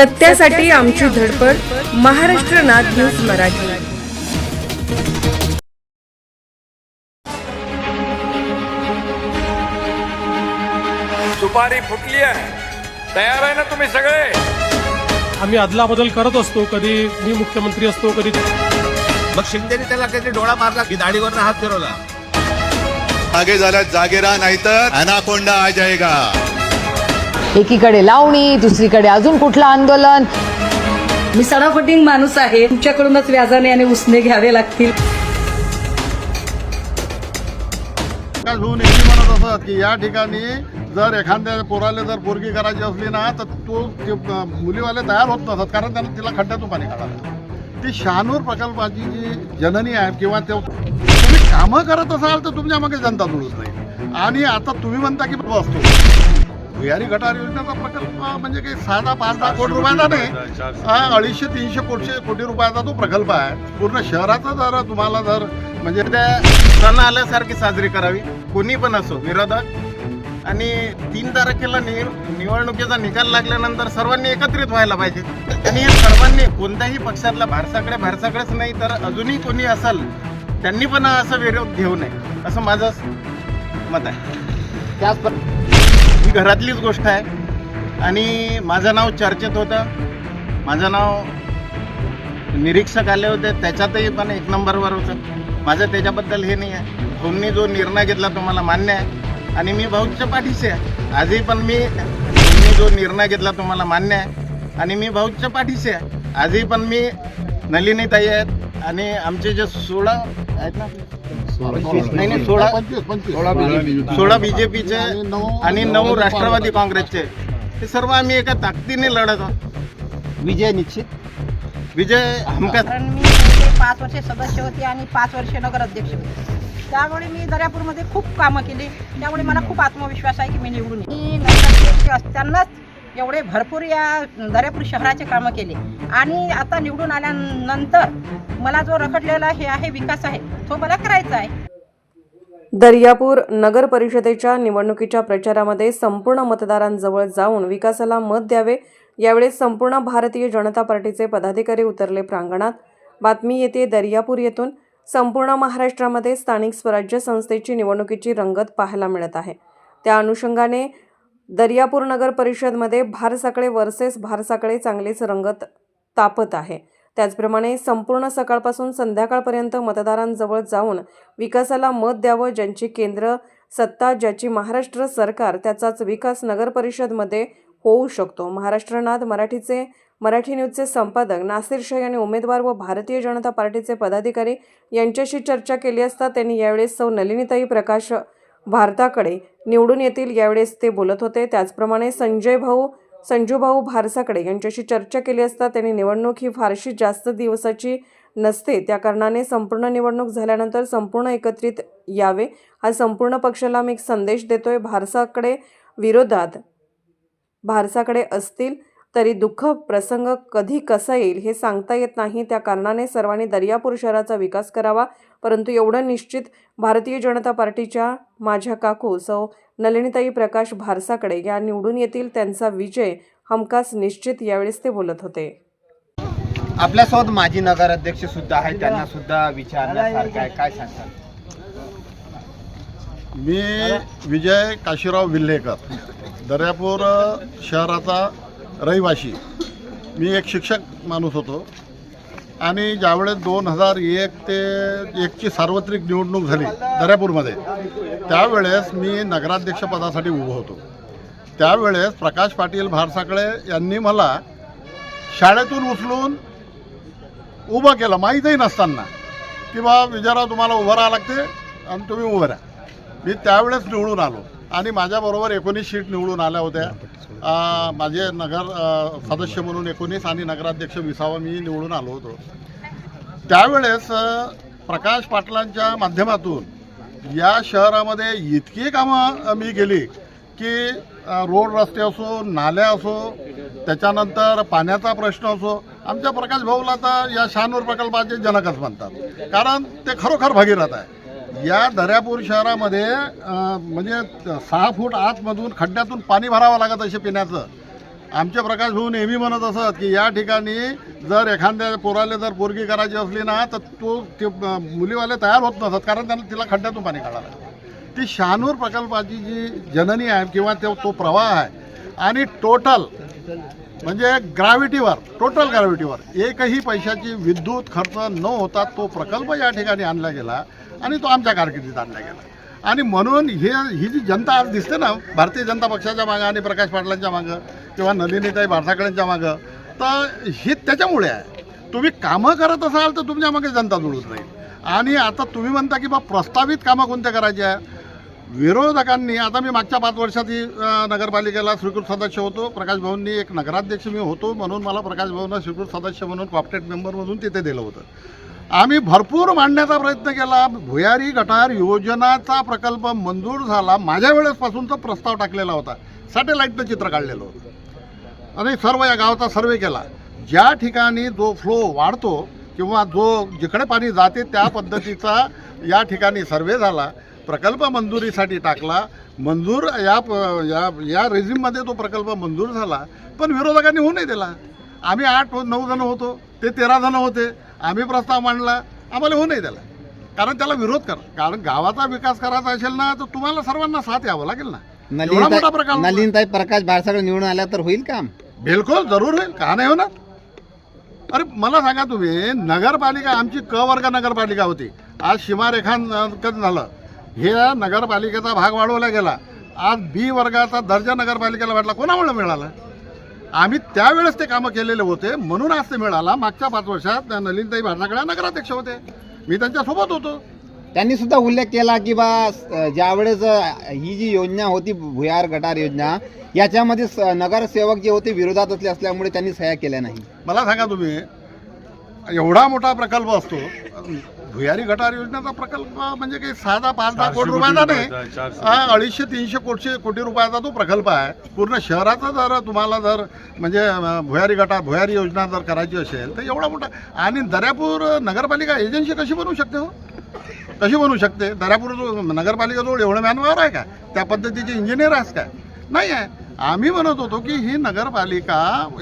सत्यासाठी आमची धडपड महाराष्ट्र नाद न्यूज मराठी. सुपारी फुटली आहे. तयार आहे ना तुम्ही सगळे? आम्ही अदलाबदल करत असतो कधी मी मुख्यमंत्री असतो कधी मग शिंदेने त्याला कधी डोळा मारला की दाढीवरनं हात फिरवला. आगे झाला जागे राहा नाहीतर अनाकोंडा आ जाएगा एकीकडे लावणी दुसरीकडे अजून कुठलं आंदोलन? मी सडाफटिंग माणूस आहे. तुमच्याकडूनच व्याजाने आणि उसने घ्यावे लागतील. भाऊ नेहमी म्हणत असत की या ठिकाणी जर एखाद्या पोराला जर पोरगी करायची असली ना तर तो मुलीवाले तयार होत नसत कारण त्यांना तिला खड्ड्यातून पाणी काढायला ती शहानूर प्रकल्पाची जी जननी आहे किंवा ते तुम्ही कामं करत असाल तर तुमच्या मागे जनता जुळत नाही. आणि आता तुम्ही म्हणता की असतो भुयारी गटार योजनेचा प्रकल्प? म्हणजे काही सहा दहा पाच दहा कोटी रुपयाचा नाही. हा अडीचशे तीनशे कोटी कोटी रुपयाचा तो प्रकल्प आहे. पूर्ण शहराचा जर तुम्हाला जर म्हणजे त्या सण आल्यासारखी साजरी करावी. कोणी पण असो विरोधक. आणि तीन तारखेला नि निवडणुकीचा निकाल लागल्यानंतर सर्वांनी एकत्रित व्हायला पाहिजे. आणि या सर्वांनी कोणत्याही पक्षातला भारसाकडे भारसाकडेच नाही तर अजूनही कोणी असेल त्यांनी पण असं विरोध घेऊ नये. असं माझं मत आहे. त्याच ही घरातलीच गोष्ट आहे. आणि माझं नाव चर्चेत होतं. माझं नाव निरीक्षक आले होते. त्याच्यातही पण एक नंबरवर होतं. माझं त्याच्याबद्दल हे नाही आहे. भाऊंनी जो निर्णय घेतला तो मला मान्य आहे. आणि मी भाऊच्या पाठीशी आहे. आजही पण मी भाऊंनी जो निर्णय घेतला तो मला मान्य आहे. आणि मी भाऊच्या पाठीशी आहे. आजही पण मी नलिनीताई आहेत. आणि आमचे जे सोळा आहेत ना नाही नाही सोळा बीजेपीचे आणि नऊ राष्ट्रवादी काँग्रेसचे. हे सर्व आम्ही एका ताकदीने लढत आहोत. विजय निश्चित. विजय हमका मी पाच वर्षे सदस्य होते आणि पाच वर्षे नगराध्यक्ष होते. त्यामुळे मी दर्यापूरमध्ये खूप कामं केली. त्यामुळे मला खूप आत्मविश्वास आहे की मी निवडून येईन. मी नगराध्यक्ष असतानाच एवढे भरपूर या दर्यापूर शहराचे कामं केले. आणि आता निवडून आल्यानंतर मला जो रखडलेला हे आहे विकास आहे तो मला करायचा आहे. दर्यापूर नगर परिषदेच्या निवडणुकीच्या प्रचारामध्ये संपूर्ण मतदारांजवळ जाऊन विकासाला मत द्यावे यावेळी संपूर्ण भारतीय जनता पार्टीचे पदाधिकारी उतरले प्रांगणात. बातमी येते दर्यापूर येथून. संपूर्ण महाराष्ट्रामध्ये स्थानिक स्वराज्य संस्थेची निवडणुकीची रंगत पाहायला मिळत आहे. त्या अनुषंगाने दर्यापूर नगर परिषदमध्ये भारसाकळे वर्सेस भारसाकळे चांगलीच रंगत तापत आहे. त्याचप्रमाणे संपूर्ण सकाळपासून संध्याकाळपर्यंत मतदारांजवळ जाऊन विकासाला मत द्यावं ज्यांची केंद्र सत्ता ज्याची महाराष्ट्र सरकार त्याचाच विकास नगर परिषदमध्ये होऊ शकतो. महाराष्ट्रनाथ मराठीचे मराठी न्यूजचे संपादक नासिर शाह यांनी उमेदवार व भारतीय जनता पार्टीचे पदाधिकारी यांच्याशी चर्चा केली असता त्यांनी यावेळेस सौ नलिनीताई प्रकाश भारताकडे निवडून येतील यावेळेस ते बोलत होते. त्याचप्रमाणे संजय भाऊ संजूभाऊ भारसाकडे यांच्याशी चर्चा केली असता त्यांनी निवडणूक ही फारशी जास्त दिवसाची नसते. त्या कारणाने संपूर्ण निवडणूक झाल्यानंतर संपूर्ण एकत्रित यावे. हा संपूर्ण पक्षाला मी एक संदेश देतोय. भारसाकडे विरोधात भारसाकडे असतील तरी दुःख प्रसंग कधी कसा येईल हे सांगता येत नाही. त्या कारणाने सर्वांनी दर्यापूर शहराचा विकास करावा. परंतु एवढं निश्चित भारतीय जनता पार्टीच्या माझ्या काकू सौ. नलिनीताई प्रकाश भारसाकडे या निवडून येतील त्यांचा विजय हमखास निश्चित यावेळेस ते बोलत होते. आपल्यासोबत माजी नगराध्यक्ष सुद्धा आहेत. त्यांना सुद्धा विचारण्यासारखं आहे. काय सांगतात मी विजय काशीराव विल्हेकर दर्यापूर शहराचा रहिवाशी. मी एक शिक्षक माणूस होतो. आणि ज्यावेळेस दोन हजार एक ते एकची सार्वत्रिक निवडणूक झाली दर्यापूरमध्ये त्यावेळेस मी नगराध्यक्षपदासाठी उभं होतो. त्यावेळेस प्रकाश पाटील भारसाकळे यांनी मला शाळेतून उचलून उभं केलं. माहीतही नसताना. की बा विजयराव तुम्हाला उभं राहावं लागते आणि तुम्ही उभं राहा. मी त्यावेळेस निवडून आलो. आणि माझ्याबरोबर एकोणीस सीट निवडून आल्या होत्या. माझे नगर सदस्य म्हणून एकोणीस आणि नगराध्यक्ष विसावा मी निवडून आलो होतो. त्यावेळेस प्रकाश पाटलांच्या माध्यमातून या शहरामध्ये इतकी कामं मी केली की रोड रस्ते असो नाल्या असो त्याच्यानंतर पाण्याचा प्रश्न असो आमच्या प्रकाश भाऊला तर या शहानूर प्रकल्पाचे जनकच म्हणतात. कारण ते खरोखर भगीरथ आहे. या दर्यापूर शहरामध्ये म्हणजे सहा फूट आतमधून खड्ड्यातून पाणी भरावं लागत असे पिण्याचं आमचे प्रकाश भाऊ नेहमी म्हणत असत की या ठिकाणी जर एखाद्या पोराला जर पोरगी करायची असली ना तर तो ते मुलीवाले तयार होत नसत कारण त्यांना तिला खड्ड्यातून पाणी काढायला लागतं. ती शहानूर प्रकल्पाची जी जननी आहे किंवा तो तो प्रवाह आहे आणि टोटल म्हणजे ग्रॅव्हिटीवर टोटल ग्रॅव्हिटीवर एकही पैशाची विद्युत खर्च न होता तो प्रकल्प या ठिकाणी आणला गेला आणि तो आमच्या कारकिर्दीत आणला गेला. आणि म्हणून हे ही जी जनता आज दिसते ना भारतीय जनता पक्षाच्या मागं आणि प्रकाश पाटलांच्या मागं किंवा नलिनीताई भारसाकळ्यांच्या मागं तर हे त्याच्यामुळे आहे. तुम्ही कामं करत असाल तर तुमच्या मागे जनता जुळून राहील. आणि आता तुम्ही म्हणता की बा प्रस्तावित कामं कोणत्या करायची आहे? विरोधकांनी आता मी मागच्या पाच वर्षात ही नगरपालिकेला स्वीकृत सदस्य होतो. प्रकाश भवननी एक नगराध्यक्ष मी होतो म्हणून मला प्रकाश भाऊंना स्वीकृत सदस्य म्हणून कॉपरेट मेंबर म्हणून तिथे दिलं होतं. आम्ही भरपूर मांडण्याचा प्रयत्न केला. भुयारी गटार योजनाचा प्रकल्प मंजूर झाला. माझ्या वेळेसपासूनचा प्रस्ताव टाकलेला होता. सॅटेलाईटनं चित्र काढलेलं होतं. आणि सर्व या गावाचा सर्वे केला. ज्या ठिकाणी जो फ्लो वाढतो किंवा जो जिकडे पाणी जाते त्या पद्धतीचा या ठिकाणी सर्वे झाला. प्रकल्प मंजुरीसाठी टाकला. मंजूर या प- या या रेझिममध्ये तो प्रकल्प मंजूर झाला. पण विरोधकांनी होऊ नाही दिला. आम्ही आठ नऊ जणं होतो. ते तेरा जणं होते. आम्ही प्रस्ताव मांडला आम्हाला होऊ नाही दिला. कारण त्याला विरोध कर. कारण गावाचा विकास करायचा असेल ना तर तुम्हाला सर्वांना साथ यावं लागेल ना. एवढा मोठा प्रकल्प नलिनताई प्रकाश बारसाकडे निवडून आल्या तर होईल काम? बिलकुल जरूर होईल. का नाही होणार? अरे मला सांगा तुम्ही नगरपालिका आमची क वर्ग नगरपालिका होती. आज सीमारेखांकन झालं. हे नगरपालिकेचा भाग वाढवला गेला. आज बी वर्गाचा दर्जा नगरपालिकेला वाटला कोणामुळे मिळाला? आम्ही त्यावेळेस ते कामं केलेले होते. म्हणून आज ते मिळाला. मागच्या पाच वर्षात नलिनताई भारनाकडे नगराध्यक्ष होते. मी त्यांच्यासोबत होतो. त्यांनी सुद्धा उल्लेख केला की बा ज्यावेळेस ही जी योजना होती भुयार गटार योजना याच्यामध्ये नगरसेवक जे होते विरोधात असले असल्यामुळे त्यांनी सह्या केल्या नाही. मला सांगा तुम्ही एवढा मोठा प्रकल्प असतो भुयारी गटार योजनेचा प्रकल्प म्हणजे काही साधा पाच दहा कोटी रुपयाचा नाही. हा, अडीचशे तीनशे कोटशे कोटी रुपयाचा तो प्रकल्प आहे. पूर्ण शहराचा जर तुम्हाला जर म्हणजे भुयारी गटार भुयारी योजना जर करायची असेल तर एवढा मोठा आणि दर्यापूर नगरपालिका एजन्सी कशी बनवू शकते हो? कशी बनवू शकते? दर्यापूर जो नगरपालिकेजवळ एवढं मॅनवर आहे का? त्या पद्धतीचे इंजिनियर आहेस काय नाही आहे. आम्ही म्हणत होतो की ही नगरपालिका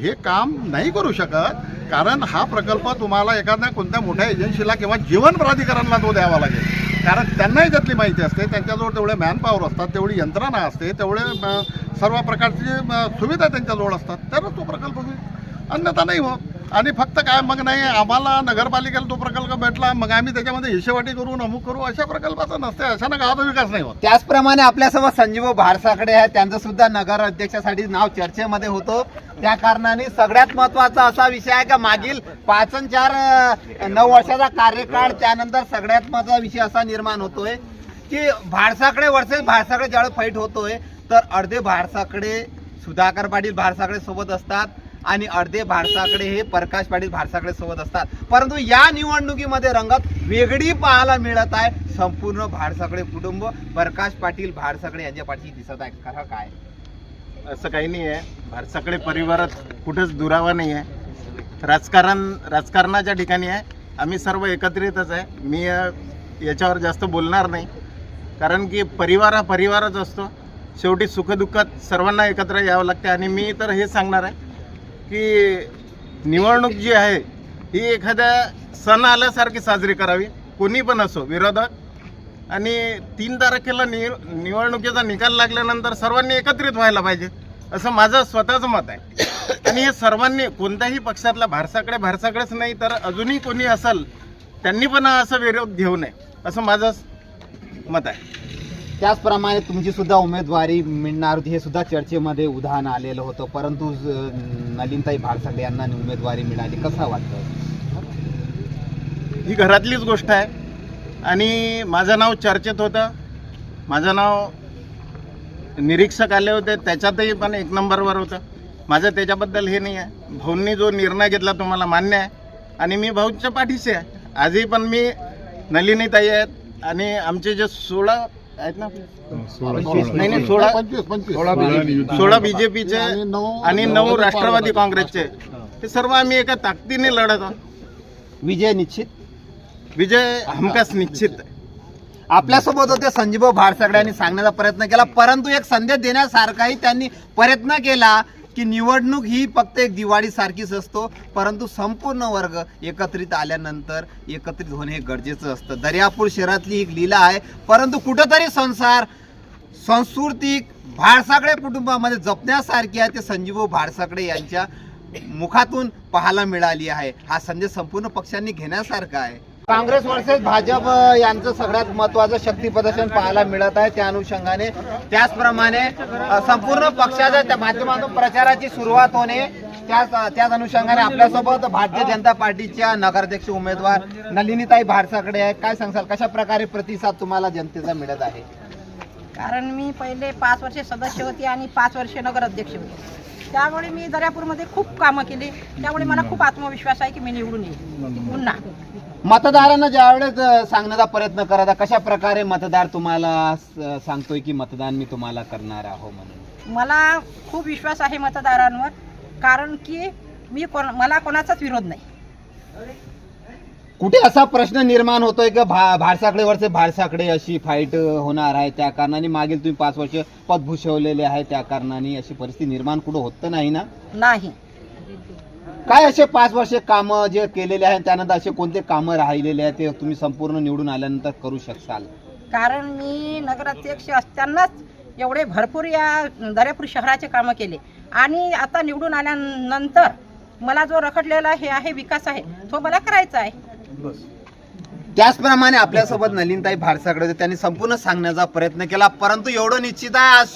हे काम नाही करू शकत कारण हा प्रकल्प तुम्हाला एखाद्या कोणत्या मोठ्या एजन्सीला किंवा जीवन प्राधिकरणला तो द्यावा लागेल. कारण त्यांनाही त्यातली माहिती असते त्यांच्याजवळ तेवढे मॅनपॉवर असतात तेवढी यंत्रणा असते तेवढे सर्व प्रकारची सुविधा त्यांच्याजवळ असतात तरच तो प्रकल्प होईल. अन्यथा नाही होत. आणि फक्त काय मग नाही आम्हाला नगरपालिकेला तो प्रकल्प भेटला मग आम्ही त्याच्यामध्ये हिशेवाटी करू अमुक करू अशा प्रकल्पाचं नसते अशानं गावाचा विकास नाही होत. त्याचप्रमाणे आपल्यासोबत संजीव भारसाकडे आहे त्यांचं सुद्धा नगर अध्यक्षासाठी नाव चर्चेमध्ये होतं. त्या कारणाने सगळ्यात महत्त्वाचा असा विषय आहे का मागील पाच चार नऊ वर्षाचा कार्यकाळ त्यानंतर सगळ्यात महत्त्वाचा विषय असा निर्माण होतोय की भारसाकडे वर्सेस भारसाकडे ज्यावेळेस फाईट होतोय तर अर्धे भारसाकडे सुधाकर पाटील भारसाकडे सोबत असतात. आणि अर्धे भारसाकडे हे प्रकाश पाटील भारसाकडे सोबत असतात. परंतु या निवडणुकीमध्ये रंगत वेगळी पाहायला मिळत आहे. संपूर्ण भारसाकडे कुटुंब प्रकाश पाटील भारसाकडे यांच्या पाठी दिसत आहे. खरं काय? असं काही नाही आहे. भारसाकडे परिवारात कुठेच दुरावा नाही आहे. राजकारण राजकारणाच्या ठिकाणी आहे. आम्ही सर्व एकत्रितच आहे. मी याच्यावर जास्त बोलणार नाही. कारण की परिवार हा परिवारच असतो. शेवटी सुखदुःखात सर्वांना एकत्र यावं लागते. आणि मी तर हे सांगणार आहे. की निवडणूक जी आहे ही एखाद्या सण आल्यासारखी साजरी करावी. कोणी पण असो विरोधक. आणि तीन तारखेला नि निवडणुकीचा निकाल लागल्यानंतर सर्वांनी एकत्रित व्हायला पाहिजे असं माझं स्वतःचं मत आहे. आणि हे सर्वांनी कोणत्याही पक्षातला भारसाकडे भारसाकडेच नाही तर अजूनही कोणी असेल त्यांनी पण असा विरोध घेऊ नये असं माझं मत आहे. त्याचप्रमाणे तुमची सुद्धा उमेदवारी मिळणार होती. हे सुद्धा चर्चेमध्ये उदाहरण आलेलं होतं. परंतु नलिनताई भारसाकडे यांना उमेदवारी मिळाली. कसं वाटतं? ही घरातलीच गोष्ट आहे. आणि माझं नाव चर्चेत होतं. माझं नाव निरीक्षक आले होते. त्याच्यातही पण एक नंबरवर होतं. माझं त्याच्याबद्दल हे नाही आहे. भाऊंनी जो निर्णय घेतला तुम्हाला मान्य आहे. आणि मी भाऊच्या पाठीशी आहे. आजही पण मी नलिनीताई आहेत. आणि आमचे जे सोळा आहेत ना. नाही नाही सोळा सोळा बीजेपीचे आणि नऊ- आणि नऊ राष्ट्रवादी काँग्रेसचे. हे सर्व आम्ही एका ताकदीने लढत आहोत. विजय निश्चित. विजय हमखास निश्चित. आपल्यासोबत होते संजीव भारसाकडे यांनी सांगण्याचा प्रयत्न केला परंतु एक संदेश देण्यासारखाही त्यांनी प्रयत्न केला की निवडणूक ही फक्त एक दिवाळीसारखीच असतो परंतु संपूर्ण वर्ग एकत्रित आल्यानंतर एकत्रित होणे हे गरजेचं असतं. दर्यापूर शहरातली एक लीला आहे परंतु कुठंतरी संसार सांस्कृतिक भाडसाकडे कुटुंबामध्ये जपण्यासारखी आहे ते संजीव भाडसाकडे यांच्या मुखातून पाहायला मिळाली आहे. हा संदेश संपूर्ण पक्षांनी घेण्यासारखा आहे. काँग्रेस वर्सेस भाजप यांचं सगळ्यात महत्वाचं शक्ती प्रदर्शन पाहायला मिळत आहे. त्या अनुषंगाने त्याचप्रमाणे संपूर्ण पक्षाच्या त्या माध्यमातून प्रचाराची सुरुवात होणे त्याच त्याच अनुषंगाने आपल्यासोबत भारतीय जनता पार्टीच्या नगराध्यक्ष उमेदवार नलिनीताई भारसाकडे आहे. काय सांगसाल कशा प्रकारे प्रतिसाद तुम्हाला जनतेचा मिळत आहे? कारण मी पहिले पाच वर्षे सदस्य होते आणि पाच वर्षे नगराध्यक्ष होते. त्यामुळे मी दर्यापूरमध्ये खूप कामं केली. त्यामुळे मला खूप आत्मविश्वास आहे की मी निवडून येईल. पुन्हा. मतदारांना ज्यावेळेस सांगण्याचा प्रयत्न करत कशा प्रकारे मतदार तुम्हाला सांगतोय की मतदान मी तुम्हाला करणार आहो म्हणून? मला खूप विश्वास आहे मतदारांवर कारण की मी कोण मला कोणाचाच विरोध नाही. कुठे असा प्रश्न निर्माण होतोय की भा भारसाकडे वरचे भारसाकडे अशी फाईट होणार आहे त्या कारणाने? मागील तुम्ही पाच वर्ष पद भूषवलेले आहे त्या कारणाने अशी परिस्थिती निर्माण कुठं होत नाही ना? नाही. काय असे पाच वर्ष कामं जे केलेले आहेत त्यानंतर असे कोणते कामं राहिलेले आहेत ते तुम्ही संपूर्ण निवडून आल्यानंतर करू शकाल कारण मी नगराध्यक्ष असतानाच एवढे भरपूर या दर्यापूर शहराचे कामं केले. आणि आता निवडून आल्यानंतर मला जो रखडलेला हे आहे विकास आहे तो मला करायचा आहे. त्याचप्रमाणे आपल्यासोबत नलिनताई भारसाकडे होते. त्यांनी संपूर्ण सांगण्याचा प्रयत्न केला परंतु एवढं निश्चित आहे आज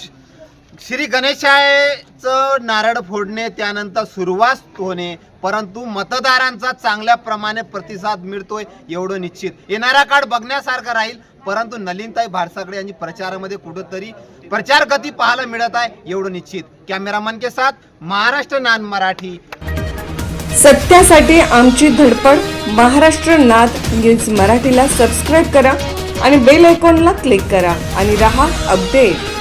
श्री गणेशाचं नारळ फोडणे त्यानंतर सुरुवात होणे परंतु मतदारांचा चांगल्या प्रमाणे प्रतिसाद मिळतोय एवढं निश्चित. येणारा काळ बघण्यासारखा राहील परंतु नलिनताई भारसाकडे यांची प्रचारामध्ये कुठंतरी प्रचार गती पाहायला मिळत आहे एवढं निश्चित. कॅमेरामन के साथ महाराष्ट्र नान मराठी. सत्यासाठी आमची धडपड महाराष्ट्र नाद न्यूज मराठीला सबस्क्राईब करा आणि बेल आयकॉनला क्लिक करा आणि रहा अपडेट.